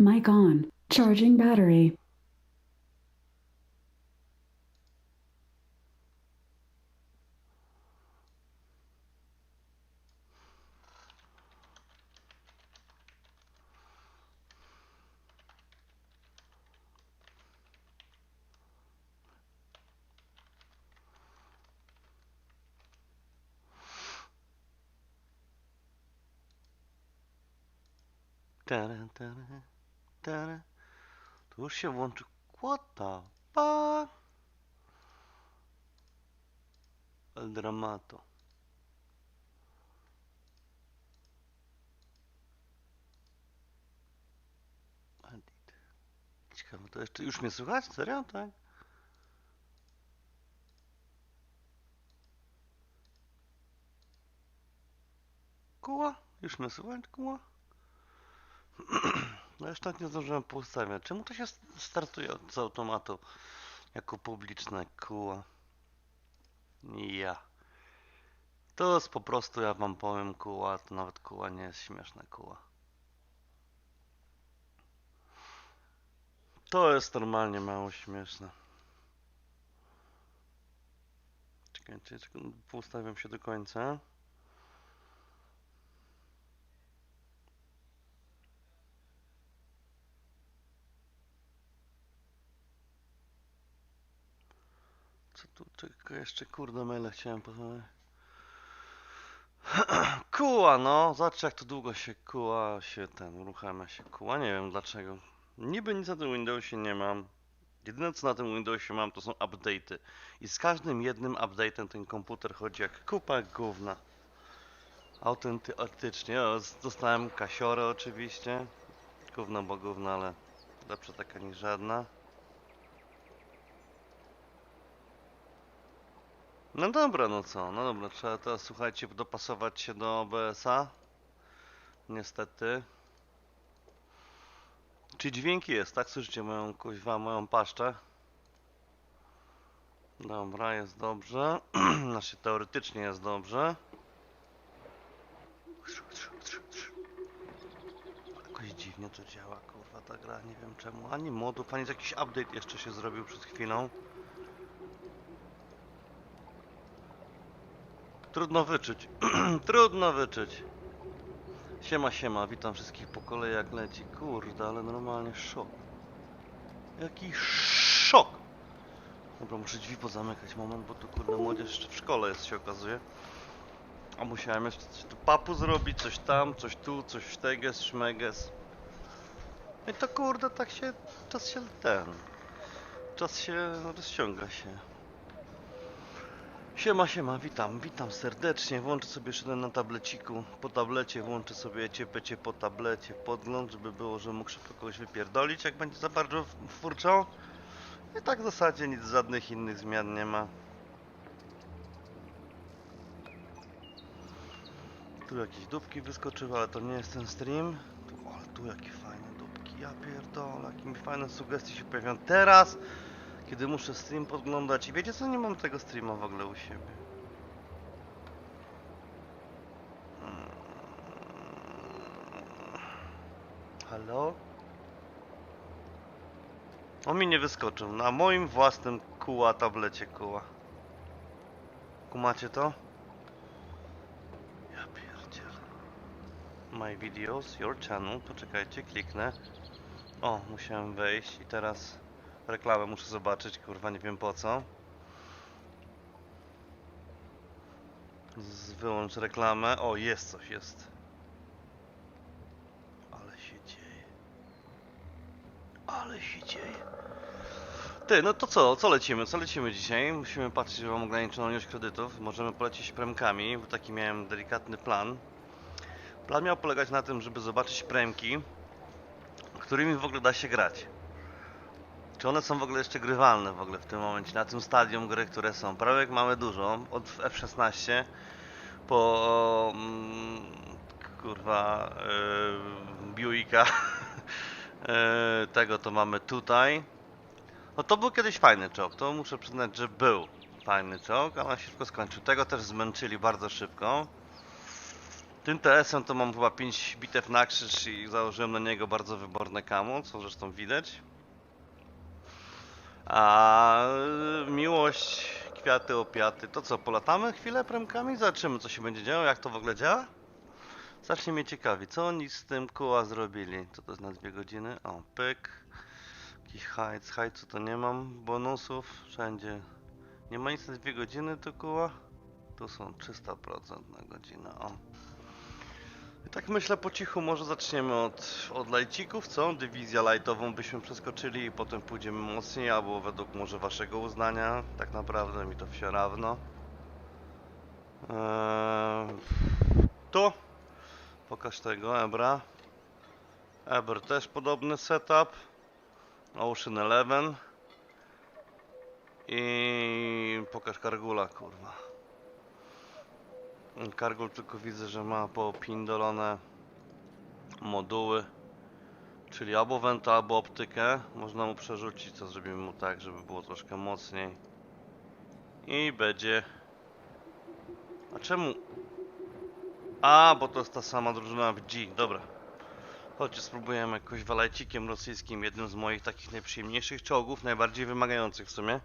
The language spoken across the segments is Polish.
Mic on. Charging battery. Tara, tara. Tu już się włączy. What the fuck? El dramato. Ciekawe, to jeszcze już mnie słychać? Serio? Tak? Kuła? Już mnie słychać? Kuła? No jeszcze tak nie zdążyłem poustawiać. Czemu to się startuje z automatu jako publiczne kuła? Ja. To jest po prostu, ja wam powiem, kuła, to nawet kuła nie jest śmieszne kuła. To jest normalnie mało śmieszne. Czekajcie, czekaj, poustawiam się do końca. Tu tylko jeszcze kurde maile chciałem posłuchać. Kuła, no, zobaczcie jak to długo się kuła się ten, uruchamia się kuła, nie wiem dlaczego. Niby nic na tym Windowsie nie mam. Jedyne co na tym Windowsie mam to są update'y. I z każdym jednym update'em ten komputer chodzi jak kupa gówna. Autentycznie, dostałem kasiorę oczywiście. Gówno bo gówno, ale lepsza taka niż żadna. No dobra, no co, no dobra, trzeba teraz słuchajcie dopasować się do OBS-a. Niestety. Czy dźwięki jest, tak? Słyszycie moją kuźwa, moją paszczę? Dobra, jest dobrze. Znaczy teoretycznie jest dobrze. Jakoś dziwnie to działa, kurwa, ta gra, nie wiem czemu. Ani modów, ani jakiś update jeszcze się zrobił przed chwilą. Trudno wyczuć. Trudno wyczuć. Siema, siema, witam wszystkich po kolei jak leci. Kurde, ale normalnie szok. Jaki szok! Dobra, muszę drzwi pozamykać moment, bo tu kurde młodzież jeszcze w szkole jest się okazuje. A musiałem jeszcze coś tu papu zrobić, coś tam, coś tu, coś szteges, szmeges. I to kurde tak się, czas się ten, czas się rozciąga się. Siema, siema, witam, witam serdecznie. Włączę sobie jeszcze na tableciku, po tablecie włączę sobie ciepecie po tablecie, podgląd, żeby było, że mógł szybko kogoś wypierdolić, jak będzie za bardzo furczał. I tak w zasadzie nic, żadnych innych zmian nie ma. Tu jakieś dupki wyskoczyły, ale to nie jest ten stream. Tu, ale tu jakie fajne dupki, ja pierdolę, jakie mi fajne sugestie się pojawiają teraz kiedy muszę stream podglądać i wiecie co, nie mam tego streama w ogóle u siebie. Mm. Halo? On mi nie wyskoczył, na moim własnym kuła tablecie kuła. Kumacie to? Ja pierdzielę. My videos, your channel, poczekajcie, kliknę. O, musiałem wejść i teraz reklamę muszę zobaczyć, kurwa, nie wiem po co. Z, wyłącz reklamę. O, jest coś, jest. Ale się dzieje. Ale się dzieje. Ty, no to co, co lecimy? Co lecimy dzisiaj? Musimy patrzeć, mam ograniczoną ilość kredytów. Możemy polecieć premkami, bo taki miałem delikatny plan. Plan miał polegać na tym, żeby zobaczyć premki, którymi w ogóle da się grać. Czy one są w ogóle jeszcze grywalne w ogóle w tym momencie, na tym stadium gry, które są? Prawek mamy dużo, od F16 po mm, kurwa yy, Buicka yy, tego to mamy tutaj. No to był kiedyś fajny czołg, to muszę przyznać, że był fajny czołg, ale szybko skończył. Tego też zmęczyli bardzo szybko. Tym TS-em to mam chyba 5 bitew na krzyż i założyłem na niego bardzo wyborne kamo, co zresztą widać. A y, miłość, kwiaty, opiaty, to co, polatamy chwilę premkami? Zobaczymy co się będzie działo, jak to w ogóle działa? Zacznie mnie ciekawi, co oni z tym koła zrobili? Co to jest na dwie godziny? O, pyk. Jakiś hajc, hajcu to nie mam, bonusów wszędzie. Nie ma nic na dwie godziny to koła? Tu są 300% na godzinę, o. Tak myślę po cichu, może zaczniemy od, od lajcików, co? Dywizja lightową byśmy przeskoczyli i potem pójdziemy mocniej, albo według może waszego uznania. Tak naprawdę mi to wsiorawno. Eee, tu. Pokaż tego, Ebra. Eber też podobny setup. Ocean Eleven. I pokaż Kargula, kurwa. Kargul tylko widzę, że ma popindolone moduły. Czyli albo wenta, albo optykę. Można mu przerzucić, co zrobimy mu tak, żeby było troszkę mocniej. I będzie... A czemu? A, bo to jest ta sama drużyna w G, dobra. Chodźcie, spróbujemy jakoś walajcikiem rosyjskim, jednym z moich takich najprzyjemniejszych czołgów, najbardziej wymagających w sumie.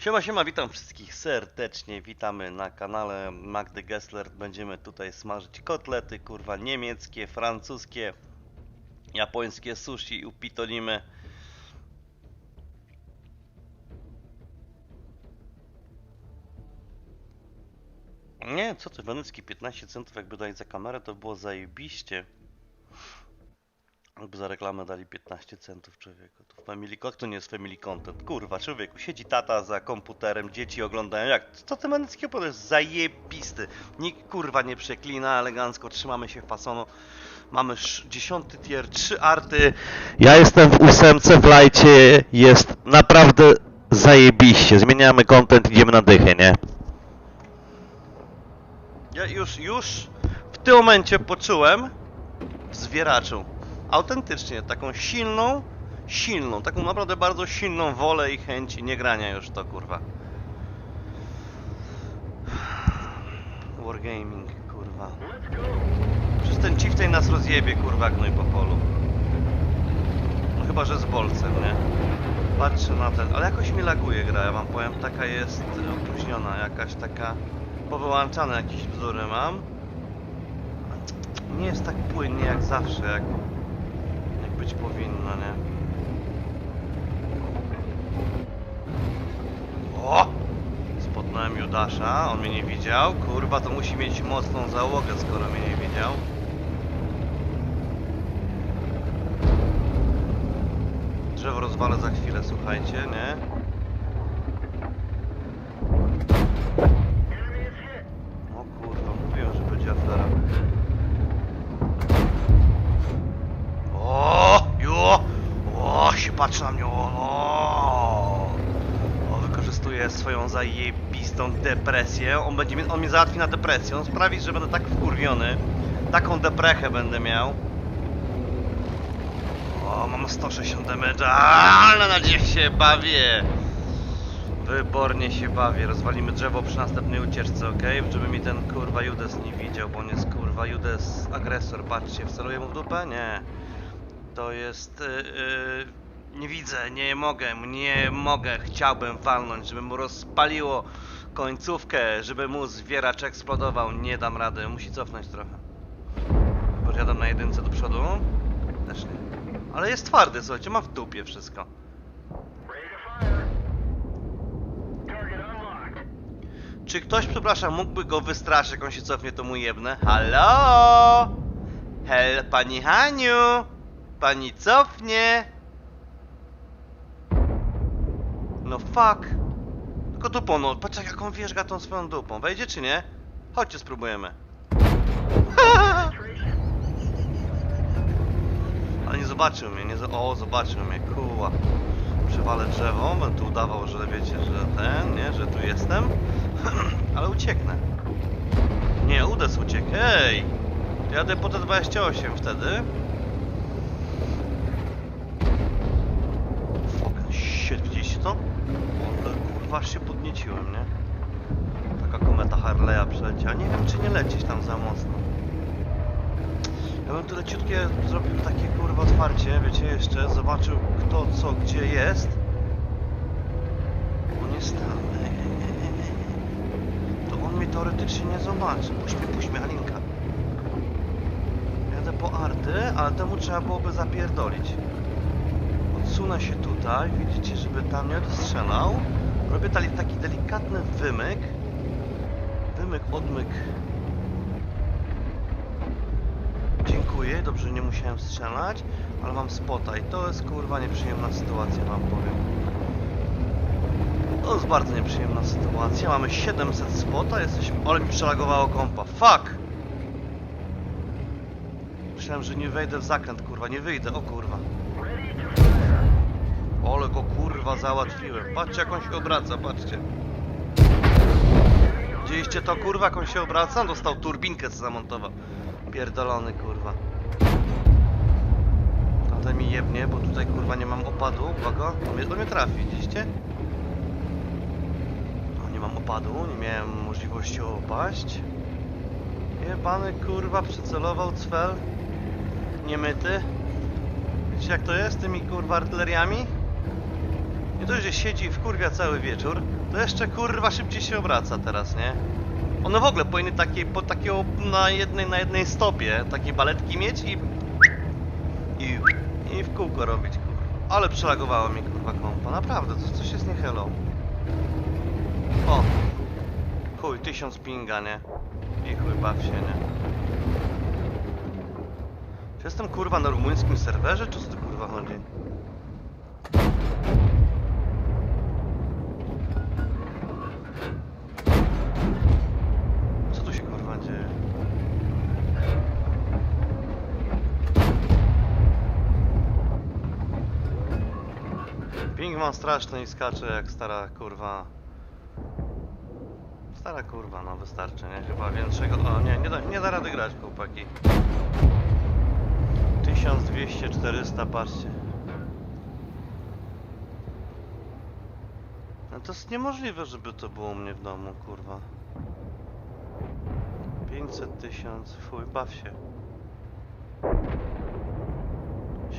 Siema, siema, witam wszystkich serdecznie, witamy na kanale Magdy Gessler. Będziemy tutaj smażyć kotlety, kurwa, niemieckie, francuskie, japońskie sushi, upitolimy. Nie, co ty, Wenecki 15 centów jakby dali za kamerę, to było zajebiście. Jakby za reklamę dali 15 centów człowieku. To family, jak to nie jest family content? Kurwa, człowieku, siedzi tata za komputerem, dzieci oglądają. Jak? Co ty Wenecki opowiadasz? Zajebisty. Nikt kurwa nie przeklina, elegancko trzymamy się fasonu. Mamy 10 tier, 3 arty. Ja jestem w ósemce w lajcie, jest naprawdę zajebiście. Zmieniamy content, idziemy na dychę, nie? Ja już, już w tym momencie poczułem w zwieraczu autentycznie taką silną, silną, taką naprawdę bardzo silną wolę i chęć nie grania już to kurwa. Wargaming, kurwa. Przez ten chieftain nas rozjebie, kurwa, gnój po polu. No chyba, że z bolcem, nie? Patrzę na ten, ale jakoś mi laguje gra, ja wam powiem, taka jest opóźniona, jakaś taka powyłączane jakieś bzdury mam. Nie jest tak płynnie jak zawsze, jak być powinno, nie? O! Spotnąłem Judasza, on mnie nie widział. Kurwa, to musi mieć mocną załogę, skoro mnie nie widział. Drzewo rozwalę za chwilę, słuchajcie, nie? O kurwa, mówiłem, że będzie afera. O, jo! O, się patrzy na mnie, o! O, wykorzystuje swoją zajebistą depresję. On będzie, mnie- on mnie załatwi na depresję. On sprawi, że będę tak wkurwiony. Taką deprechę będę miał. O, mam 160 damage, ale na nadzieję się bawię. Wybornie się bawię. Rozwalimy drzewo przy następnej ucieczce, ok? Żeby mi ten kurwa Judes nie widział, bo on jest kurwa Judes agresor. Patrzcie, wceluję mu w dupę? Nie. To jest... Yy, yy, nie widzę, nie mogę, nie mogę. Chciałbym walnąć, żeby mu rozpaliło końcówkę, żeby mu zwieracz eksplodował. Nie dam rady, musi cofnąć trochę. Podjadam na jedynce do przodu. Też nie. Ale jest twardy, słuchajcie, ma w dupie wszystko. Czy ktoś, przepraszam, mógłby go wystraszyć, jak on się cofnie, to mu jebnę? Halo? Hel, pani Haniu? Pani cofnie? No fuck. Tylko dupą, no. Patrz jak on wierzga tą swoją dupą. Wejdzie czy nie? Chodźcie, spróbujemy. Ale nie zobaczył mnie, nie zo O, zobaczył mnie, kuła. Przewalę drzewo, będę tu udawał, że wiecie, że ten, nie, że tu jestem. Ale ucieknę. Nie, Udes uciekł, hej! Jadę po T28 wtedy. Ale kurwa aż się podnieciłem, nie? kometa Harley'a przeleciała. Nie wiem, czy nie lecieć tam za mocno. Ja bym tu leciutkie zrobił takie kurwa otwarcie, wiecie, jeszcze zobaczył kto, co, gdzie jest. Bo nie stanę. To on mnie teoretycznie nie zobaczy. Puść mnie, puść mnie, Alinka. Jadę po arty, ale temu trzeba byłoby zapierdolić. Odsunę się tutaj, widzicie, żeby tam nie dostrzelał. Robię taki delikatny wymyk. Wymyk, odmyk. Dziękuję, dobrze nie musiałem strzelać, ale mam spota i to jest kurwa nieprzyjemna sytuacja, wam powiem. To jest bardzo nieprzyjemna sytuacja. Mamy 700 spota, jesteśmy... Ale mi przelagowało kompa. Fuck! Myślałem, że nie wejdę w zakręt, kurwa, nie wyjdę, o kurwa. Ole go kurwa załatwiłem. Patrzcie jak on się obraca, patrzcie. Widzieliście to kurwa, jak on się obraca? Dostał turbinkę co zamontował. Pierdolony kurwa. Tamten mi jebnie, bo tutaj kurwa nie mam opadu. Uwaga, on mnie, on mnie trafi, widzieliście? No, nie mam opadu, nie miałem możliwości opaść. Jebany kurwa przycelował cfel. Niemyty. Wiecie jak to jest z tymi kurwa artyleriami? Nie to, że siedzi i wkurwia cały wieczór, to jeszcze kurwa szybciej się obraca teraz, nie? One w ogóle powinny takie, po takiego na jednej, na jednej stopie takie baletki mieć i... I, i w kółko robić, kurwa. Ale przelagowało mi kurwa kompa, naprawdę, to coś jest nie. O! Chuj, tysiąc pinga, nie? I chuj, baw się, nie? Czy jestem kurwa na rumuńskim serwerze, czy co tu kurwa chodzi? Mam straszny i skacze jak stara kurwa. Stara kurwa, no wystarczy, nie? Chyba większego. O nie, nie da, nie da rady grać, chłopaki. 1200, 400, patrzcie. No to jest niemożliwe, żeby to było u mnie w domu, kurwa. 500 tysiąc, fuj, baw się.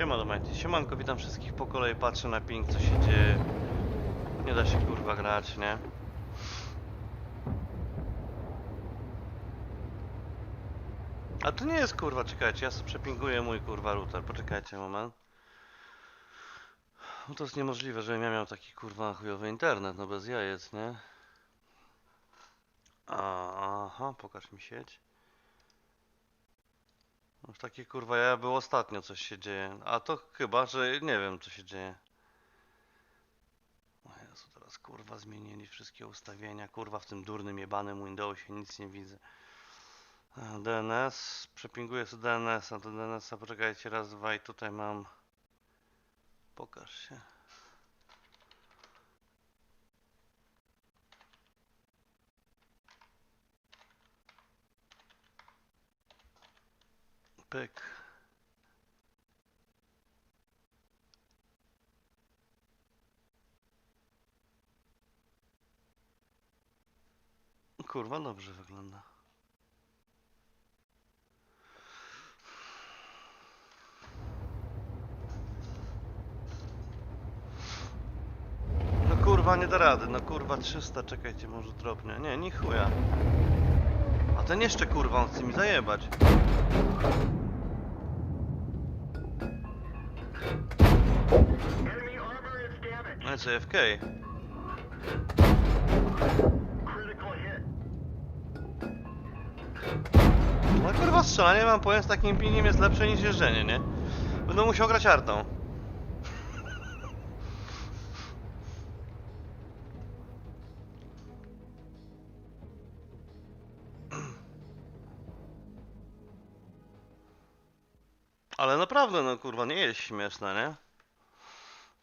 Siema Domajty, siemanko, witam wszystkich po kolei, patrzę na ping, co się dzieje. Nie da się kurwa grać, nie? A to nie jest kurwa, czekajcie, ja sobie przepinguję mój kurwa router, poczekajcie moment. No to jest niemożliwe, żebym ja miał taki kurwa chujowy internet, no bez jajec, nie? Aha, pokaż mi sieć. W takie kurwa ja był ostatnio coś się dzieje. A to chyba, że nie wiem co się dzieje. O Jezu, teraz kurwa zmienili wszystkie ustawienia. Kurwa w tym durnym jebanym Windowsie nic nie widzę. DNS, przepinguję sobie DNS, a do DNS-a poczekajcie raz, dwa i tutaj mam. Pokaż się. Pyk. Kurwa, dobrze wygląda. No kurwa, nie da rady. No kurwa, 300, czekajcie, może drobnie. Nie, nie chuja. A ten jeszcze kurwa, on chce mi zajebać. No jest AFK. No kurwa, strzelanie mam powiem z takim pingiem jest lepsze niż jeżdżenie, nie? Będę musiał grać artą. Naprawdę, no kurwa, nie jest śmieszne, nie?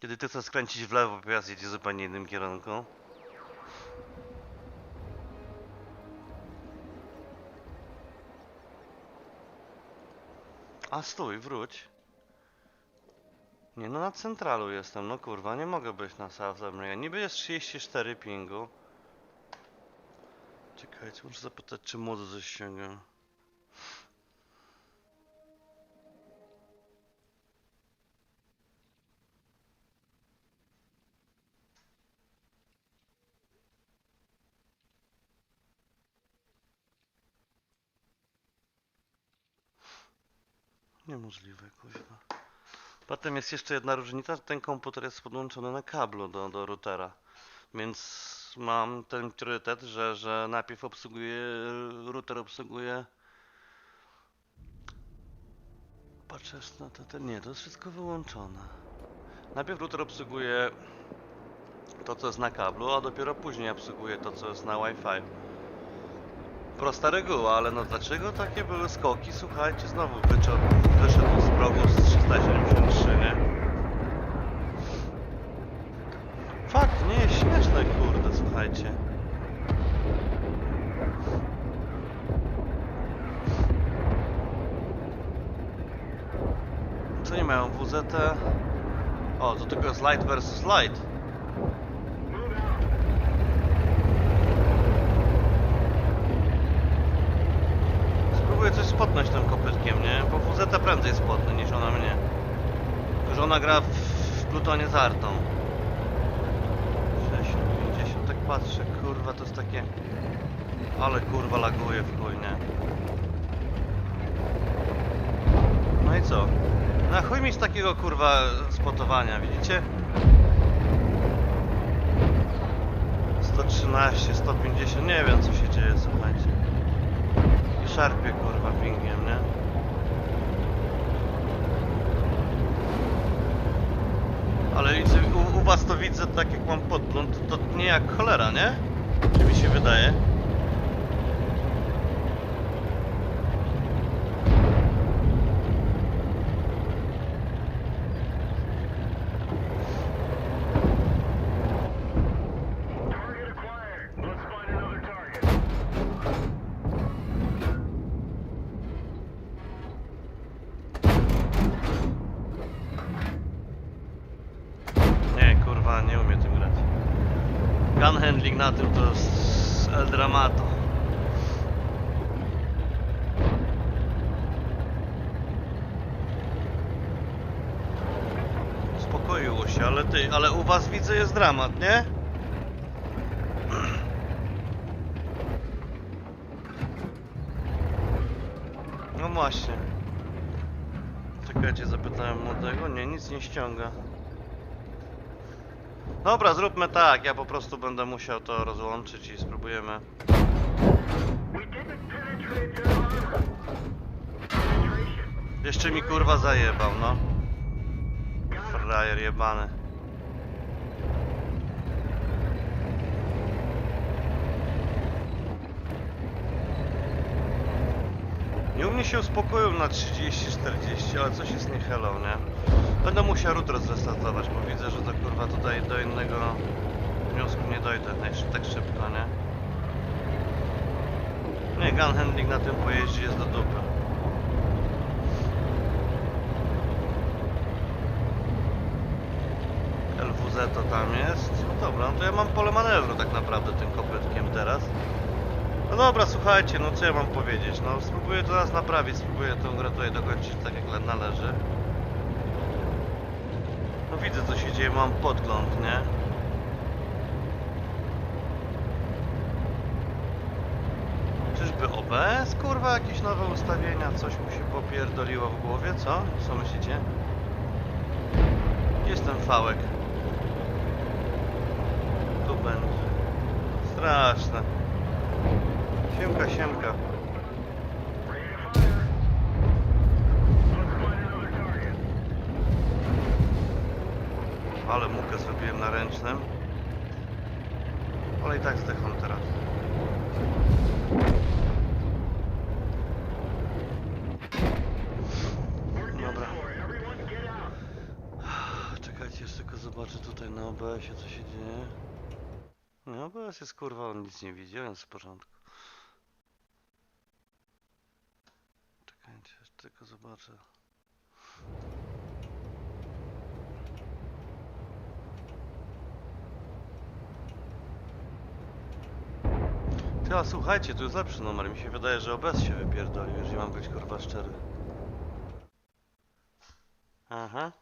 Kiedy ty chcesz skręcić w lewo, pojazd jedzie w zupełnie innym kierunku. A stój, wróć. Nie no, na centralu jestem, no kurwa, nie mogę być na South America. Niby jest 34 pingu. Czekajcie, muszę zapytać, czy młody coś ściąga. Niemożliwe, kuźwa. Potem jest jeszcze jedna różnica, ten komputer jest podłączony na kablu do, do routera. Więc mam ten priorytet, że, że najpierw obsługuje, router obsługuje. Patrzę na to, ten, nie, to jest wszystko wyłączone. Najpierw router obsługuje to, co jest na kablu, a dopiero później obsługuje to, co jest na Wi-Fi. Prosta reguła, ale no dlaczego takie były skoki? Słuchajcie, znowu wyczep, wyszedł z progu z 373, nie? Fakt, nie śmieszne, kurde, słuchajcie. Co nie mają? WZT? O, to tylko jest light versus light. Spotnąć tym kopytkiem, nie? Bo WZ prędzej spotnę niż ona mnie. Tylko, ona gra w, w Plutonie z Artą. 60, 50, tak patrzę, kurwa, to jest takie... Ale kurwa laguje w chuj, nie? No i co? Na chuj mi z takiego kurwa spotowania, widzicie? 113, 150, nie wiem co się dzieje, słuchajcie. Szarpie kurwa pingiem, nie? Ale widzę, u, u was to widzę tak jak mam podgląd, to nie jak cholera, nie? Czy mi się wydaje? Target acquired. Let's find another target. Nie, kurwa, nie umiem tym grać. Gun handling na tym to jest El Dramato. Uspokoiło się, ale ty, ale widzę jest dramat, nie? No właśnie. Czekajcie, zapytałem młodego. Nie, nic nie ściąga. Dobra, zróbmy tak. Ja po prostu będę musiał to rozłączyć i spróbujemy. Jeszcze mi kurwa zajebał, no. Frajer jebany. Nie u mnie się uspokoił na 30-40, ale coś jest nie hello, nie? Będę musiał router zrestartować, bo widzę, że to kurwa tutaj do innego wniosku nie dojdę najsz- tak szybko, nie? Nie, gun handling na tym pojeździe jest do dupy. LWZ to tam jest. No dobra, no to ja mam pole manewru tak naprawdę tym kopytkiem teraz. No dobra, słuchajcie, no co ja mam powiedzieć? No spróbuję to teraz naprawić, spróbuję tę grę tutaj dokończyć tak jak należy. No widzę co się dzieje, mam podgląd, nie? Czyżby OBS, kurwa, jakieś nowe ustawienia? Coś mu się popierdoliło w głowie, co? Co myślicie? Gdzie jest ten fałek? Tu będzie. Straszne. Siemka, siemka. Ale mukę zrobiłem na ręcznym. Ale i tak zdecham teraz. Dobra. Czekajcie, jeszcze tylko zobaczę tutaj na OBS-ie co się dzieje. Nie, OBS jest kurwa, on nic nie widzi, jest w porządku. Czekajcie, jeszcze tylko zobaczę. Ty, a słuchajcie, tu jest lepszy numer. Mi się wydaje, że OBS się wypierdolił, jeżeli mam być kurwa szczery. Aha.